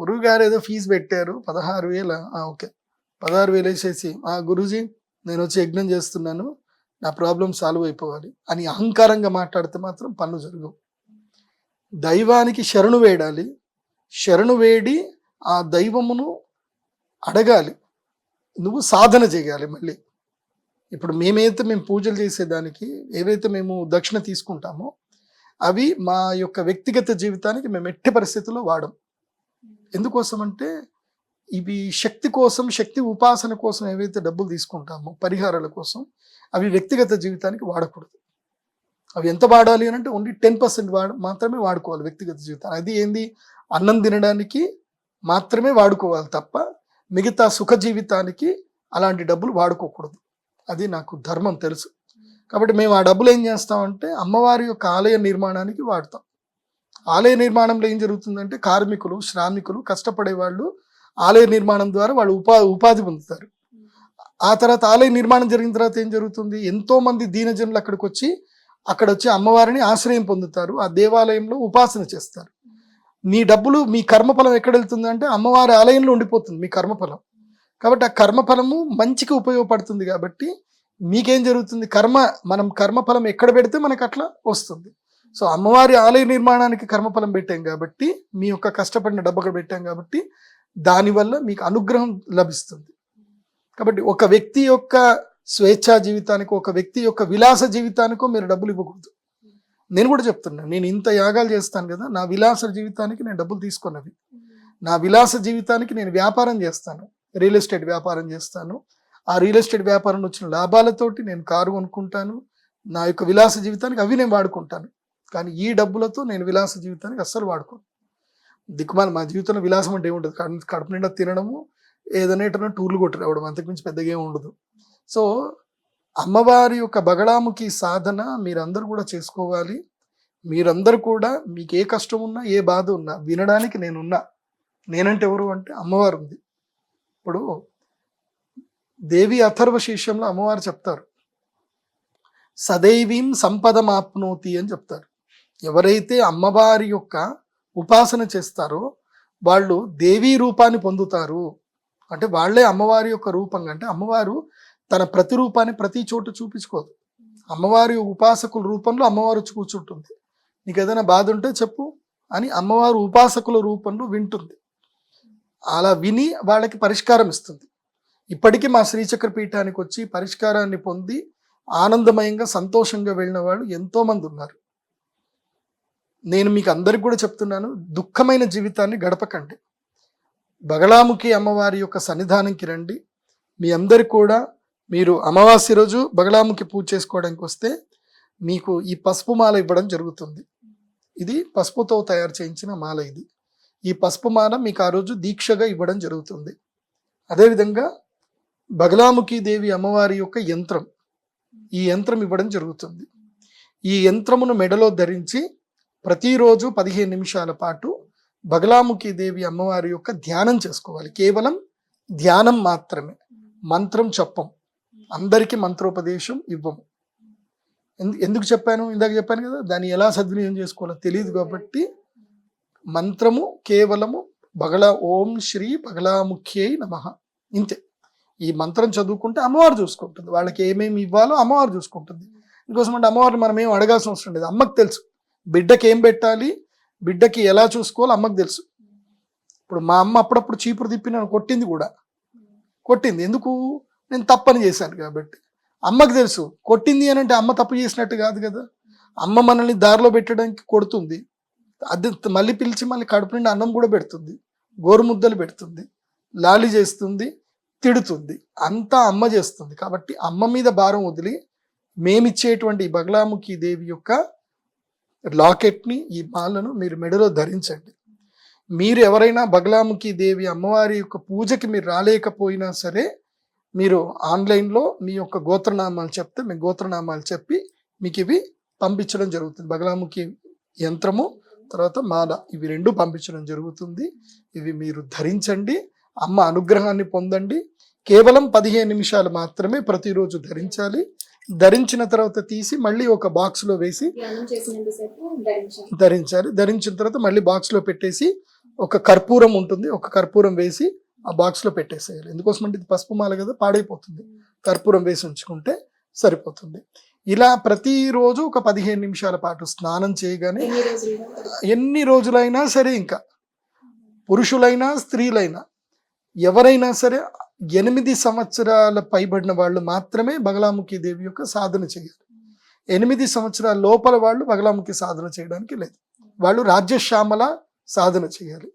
గారు ఏదో ఫీజు పెట్టారు పదహారు వేల. ఓకే. పదహారు వేలు వేసేసి ఆ గురూజీ నేను వచ్చి యజ్ఞం చేస్తున్నాను. నా ప్రాబ్లం సాల్వ్ అయిపోవాలి. అని అహంకారంగా మాట్లాడితే మాత్రం పనులు జరగవు. దైవానికి శరణు వేడాలి. శరణు వేడి ఆ దైవమును అడగాలి. నువ్వు సాధన చేయాలి మళ్ళీ. ఇప్పుడు మేమైతే మేము పూజలు చేసేదానికి ఏవైతే మేము దక్షిణ తీసుకుంటామో అవి మా యొక్క వ్యక్తిగత జీవితానికి మేము ఎట్టి పరిస్థితుల్లో వాడం. ఎందుకోసం అంటే ఇవి శక్తి కోసం శక్తి ఉపాసన కోసం ఏవైతే డబ్బులు తీసుకుంటామో పరిహారాల కోసం అవి వ్యక్తిగత జీవితానికి వాడకూడదు. అవి ఎంత వాడాలి అని అంటే ఓన్లీ టెన్ పర్సెంట్ వాడ మాత్రమే వాడుకోవాలి వ్యక్తిగత జీవితాన్ని. అది ఏంది? అన్నం తినడానికి మాత్రమే వాడుకోవాలి తప్ప మిగతా సుఖ జీవితానికి అలాంటి డబ్బులు వాడుకోకూడదు. అది నాకు ధర్మం తెలుసు. కాబట్టి మేము ఆ డబ్బులు ఏం చేస్తామంటే అమ్మవారి యొక్క ఆలయ నిర్మాణానికి వాడతాం. ఆలయ నిర్మాణంలో ఏం జరుగుతుందంటే కార్మికులు శ్రామికులు కష్టపడే వాళ్ళు ఆలయ నిర్మాణం ద్వారా వాళ్ళు ఉపా ఉపాధి పొందుతారు. ఆ తర్వాత ఆలయ నిర్మాణం జరిగిన తర్వాత ఏం జరుగుతుంది? ఎంతోమంది దీనజనులు అక్కడికి వచ్చి అక్కడ వచ్చి అమ్మవారిని ఆశ్రయం పొందుతారు. ఆ దేవాలయంలో ఉపాసన చేస్తారు. మీ డబ్బులు మీ కర్మఫలం ఎక్కడ వెళ్తుంది అంటే అమ్మవారి ఆలయంలో ఉండిపోతుంది మీ కర్మఫలం. కాబట్టి ఆ కర్మఫలము మంచికి ఉపయోగపడుతుంది కాబట్టి మీకేం జరుగుతుంది? కర్మ మనం కర్మఫలం ఎక్కడ పెడితే మనకు అట్లా వస్తుంది. సో అమ్మవారి ఆలయ నిర్మాణానికి కర్మఫలం పెట్టాం కాబట్టి మీ యొక్క కష్టపడిన డబ్బు అక్కడ పెట్టాం కాబట్టి దానివల్ల మీకు అనుగ్రహం లభిస్తుంది. కాబట్టి ఒక వ్యక్తి యొక్క స్వేచ్ఛా జీవితానికి ఒక వ్యక్తి యొక్క విలాస జీవితానికో మీరు డబ్బులు ఇవ్వకూడదు. నేను కూడా చెప్తున్నాను నేను ఇంత యాగాలు చేస్తాను కదా నా విలాస జీవితానికి నేను డబ్బులు తీసుకున్నవి నా విలాస జీవితానికి నేను వ్యాపారం చేస్తాను రియల్ ఎస్టేట్ వ్యాపారం చేస్తాను. ఆ రియల్ ఎస్టేట్ వ్యాపారం వచ్చిన లాభాలతోటి నేను కారు కొనుక్కుంటాను నా యొక్క విలాస జీవితానికి అవి నేను వాడుకుంటాను. కానీ ఈ డబ్బులతో నేను విలాస జీవితానికి అస్సలు వాడుకోను. దిక్కుమాల మా జీవితంలో విలాసం అంటే ఏముంటుంది కడుపు కడుపు నిండా తినడము ఏదైనా ఎటనో టూర్లు కొట్టి రావడం అంతకుమించి పెద్దగా ఏమి ఉండదు. సో అమ్మవారి యొక్క బగడాముఖి సాధన మీరందరూ కూడా చేసుకోవాలి. మీరందరూ కూడా మీకు ఏ కష్టం ఉన్నా ఏ బాధ ఉన్నా వినడానికి నేనున్నా. నేనంటే ఎవరు అంటే అమ్మవారు ఉంది. ఇప్పుడు దేవి అథర్వ శీర్షంలో అమ్మవారు చెప్తారు. సదైవీం సంపదమాప్నోతి అని చెప్తారు. ఎవరైతే అమ్మవారి యొక్క ఉపాసన చేస్తారో వాళ్ళు దేవీ రూపాన్ని పొందుతారు. అంటే వాళ్ళే అమ్మవారి యొక్క రూపంగా అంటే అమ్మవారు తన ప్రతిరూపాన్ని ప్రతి చోట చూపించుకోదు. అమ్మవారి ఉపాసకుల రూపంలో అమ్మవారు కూర్చుంటుంది. నీకు ఏదైనా బాధ ఉంటే చెప్పు అని అమ్మవారు ఉపాసకుల రూపంలో వింటుంది. అలా విని వాళ్ళకి పరిష్కారం ఇస్తుంది. ఇప్పటికీ మా శ్రీచక్ర పీఠానికి వచ్చి పరిష్కారాన్ని పొంది ఆనందమయంగా సంతోషంగా వెళ్ళిన వాళ్ళు ఎంతో మంది ఉన్నారు. నేను మీకు అందరికి కూడా చెప్తున్నాను దుఃఖమైన జీవితాన్ని గడపకండి. బగలాముఖి అమ్మవారి యొక్క సన్నిధానంకి రండి. మీ అందరు కూడా మీరు అమావాస్య రోజు బగలాముఖి పూజ చేసుకోవడానికి వస్తే మీకు ఈ పసుపు మాల ఇవ్వడం జరుగుతుంది. ఇది పసుపుతో తయారు చేయించిన మాల ఇది. ఈ పసుపు మాల మీకు ఆ రోజు దీక్షగా ఇవ్వడం జరుగుతుంది. అదేవిధంగా బగలాముఖి దేవి అమ్మవారి యొక్క యంత్రం ఈ యంత్రం ఇవ్వడం జరుగుతుంది. ఈ యంత్రమును మెడలో ధరించి ప్రతిరోజు పదిహేను నిమిషాల పాటు బగలాముఖి దేవి అమ్మవారి యొక్క ధ్యానం చేసుకోవాలి. కేవలం ధ్యానం మాత్రమే. మంత్రం చెప్పం. అందరికీ మంత్రోపదేశం ఇవ్వము. ఎందు- ఎందుకు చెప్పాను? ఇందాక చెప్పాను కదా దాన్ని ఎలా సద్వినియోగం చేసుకోవాలో తెలియదు కాబట్టి మంత్రము కేవలము బగళ ఓం శ్రీ బగళాముఖ్యై నమ. ఇంతే. ఈ మంత్రం చదువుకుంటే అమ్మవారు చూసుకుంటుంది. వాళ్ళకి ఏమేమి ఇవ్వాలో అమ్మవారు చూసుకుంటుంది. ఇంకోసం అంటే అమ్మవారిని మనం ఏం అడగాల్సిన అవసరం లేదు. అమ్మకు తెలుసు. బిడ్డకి ఏం పెట్టాలి? బిడ్డకి ఎలా చూసుకోవాలో? అమ్మకి తెలుసు. ఇప్పుడు మా అమ్మ అప్పుడప్పుడు చీపురు తిప్పి నన్ను కొట్టింది కూడా. కొట్టింది. ఎందుకు? నేను తప్పని చేశాను కాబట్టి. అమ్మకి తెలుసు. కొట్టింది అని అంటే అమ్మ తప్పు చేసినట్టు కాదు కదా. అమ్మ మనల్ని దారిలో పెట్టడానికి కొడుతుంది. అది మళ్ళీ పిలిచి మళ్ళీ కడుపు నిండా అన్నం కూడా పెడుతుంది. గోరుముద్దలు పెడుతుంది. లాలి చేస్తుంది. తిడుతుంది. అంతా అమ్మ చేస్తుంది. కాబట్టి అమ్మ మీద భారం వదిలి మేమిచ్చేటువంటి బగలాముఖి దేవి యొక్క లాకెట్ని ఈ మాలను మీరు మెడలో ధరించండి. మీరు ఎవరైనా బగలాముఖి దేవి అమ్మవారి యొక్క పూజకి మీరు రాలేకపోయినా సరే మీరు ఆన్లైన్లో మీ యొక్క గోత్రనామాలు చెప్తే మీ గోత్రనామాలు చెప్పి మీకు ఇవి పంపించడం జరుగుతుంది. బగలాముఖి యంత్రము తర్వాత మాల ఇవి రెండు పంపించడం జరుగుతుంది. ఇవి మీరు ధరించండి అమ్మ అనుగ్రహాన్ని పొందండి. కేవలం పదిహేను నిమిషాలు మాత్రమే ప్రతిరోజు ధరించాలి. ధరించిన తర్వాత తీసి మళ్ళీ ఒక బాక్స్లో వేసి ధరించాలి. ధరించిన తర్వాత మళ్ళీ బాక్స్లో పెట్టేసి ఒక కర్పూరం ఉంటుంది. ఒక కర్పూరం వేసి ఆ బాక్స్లో పెట్టేసేయాలి. ఎందుకోసం అంటే ఇది పసుపు మాల కదా పాడైపోతుంది. కర్పూరం వేసి ఉంచుకుంటే సరిపోతుంది. ఇలా ప్రతిరోజు ఒక పదిహేను నిమిషాల పాటు స్నానం చేయగానే ఎన్ని రోజులైనా సరే ఇంకా. పురుషులైనా స్త్రీలైనా ఎవరైనా సరే ఎనిమిది సంవత్సరాల పైబడిన వాళ్ళు మాత్రమే బగలాముఖి దేవి యొక్క సాధన చేయాలి. ఎనిమిది సంవత్సరాల లోపల వాళ్ళు బగలాముఖి సాధన చేయడానికి లేదు. వాళ్ళు రాజ్యశ్యామల సాధన చేయాలి.